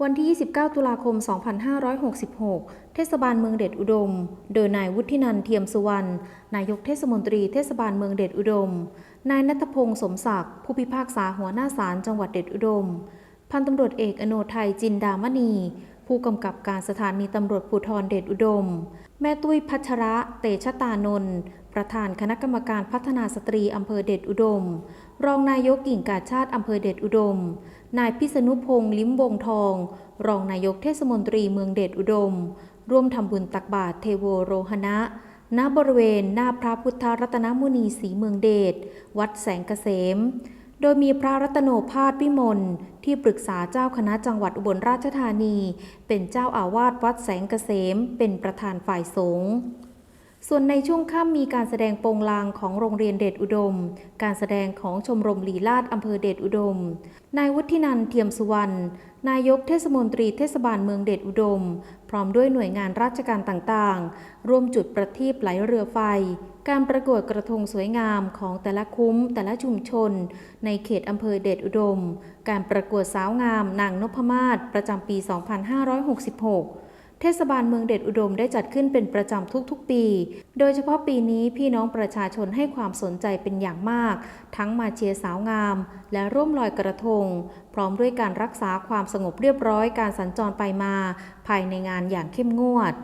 วันที่ 29 ตุลาคม 2566 เทศบาลเมืองเดชอุดม โดยนายวุฒินันเทียมสุวรรณ นายกเทศมนตรีเทศบาลเมืองเดชอุดม นายนัทพงศ์สมศักดิ์ ผู้พิพากษาหัวหน้าศาลจังหวัดเดชอุดม พันตำรวจเอกอโนไทยจินดามณี ผู้กำกับการสถานีตำรวจภูธรเดชอุดม แม่ตุ้ยพัชระเตชะตานนท์ประธานคณะกรรมการพัฒนาสตรีอำเภอเดชอุดม รองนายกกิ่งกาชาติอำเภอเดชอุดม นายพิษณุพงษ์ลิ้มวงทอง รองนายกเทศมนตรีเมืองเดชอุดม ร่วมทำบุญตักบาตรเทโวโรหณะณบริเวณหน้าพระพุทธรัตนมุนีศรีเมืองเดช วัดแสงเกษม โดยมีพระรัตโนภาสวิมลที่ปรึกษาเจ้าคณะจังหวัดอุบลราชธานี เป็นเจ้าอาวาสวัดแสงเกษม เป็นประธานฝ่ายสงฆ์ส่วนในช่วงค่ำมีการแสดงโปงลางของโรงเรียนเดชอุดม การแสดงของชมรมลีลาดอำเภอเดชอุดม นายวุฒินันเทียมสุวรรณ นายกเทศมนตรีเทศบาลเมืองเดชอุดม พร้อมด้วยหน่วยงานราชการต่างๆ ร่วมจุดประทีปไหลเรือไฟ การประกวดกระทงสวยงามของแต่ละคุ้มแต่ละชุมชน ในเขตอำเภอเดชอุดม การประกวดสาวงามนางนพมาศประจำปี 2566 เทศบาลเมืองเดชอุดมได้จัดขึ้นเป็นประจำทุกๆปี โดยเฉพาะปีนี้พี่น้องประชาชนให้ความสนใจเป็นอย่างมาก ทั้งมาเชียร์สาวงาม และร่วมลอยกระทง พร้อมด้วยการรักษาความสงบเรียบร้อยการสัญจรไปมา ภายในงานอย่างเข้มงวด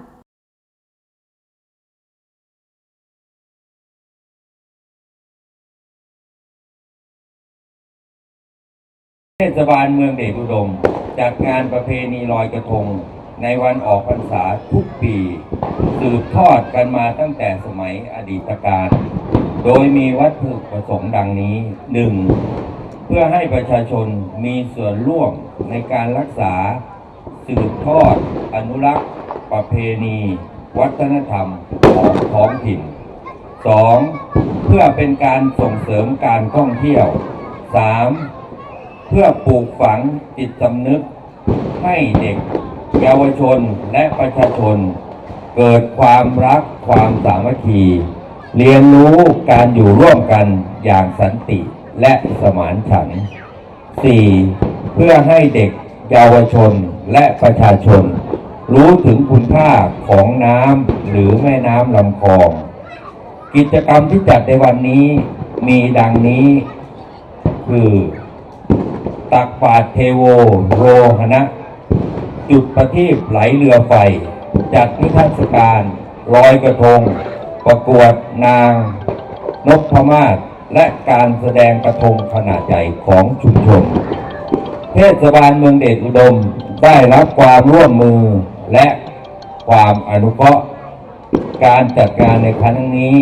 เทศบาลเมืองเดชอุดมจัดงานประเพณีลอยกระทง ในวันออกพรรษาทุกปี สืบทอดกันมาตั้งแต่สมัยอดีตการ โดยมีวัตถุประสงค์ดังนี้ 1. เพื่อให้ประชาชนมีส่วนร่วมในการรักษา สืบทอด อนุรักษ์ ประเพณี วัฒนธรรมของท้องถิ่น 2. เพื่อเป็นการส่งเสริมการท่องเที่ยว 3. เพื่อปลูกฝังจิตสำนึกให้เด็กเยาวชนและประชาชน เกิดความรักความสามัคคี เรียนรู้การอยู่ร่วมกันอย่างสันติและสมานฉันท์ 4. เพื่อให้เด็กเยาวชนและประชาชน รู้ถึงคุณค่าของน้ำหรือแม่น้ำลำคลอง กิจกรรมที่จัดในวันนี้มีดังนี้คือ ตักบาตรเทโวโรหณะ จุดประทีปไหลเรือไฟ จัดนิทรรศการลอยกระทง ประกวดนาง นพมาศและการแสดงกระทงขนาดใหญ่ของชุมชน เทศบาลเมืองเดชอุดมได้รับความร่วมมือและความอนุเคราะห์การจัดการในครั้งนี้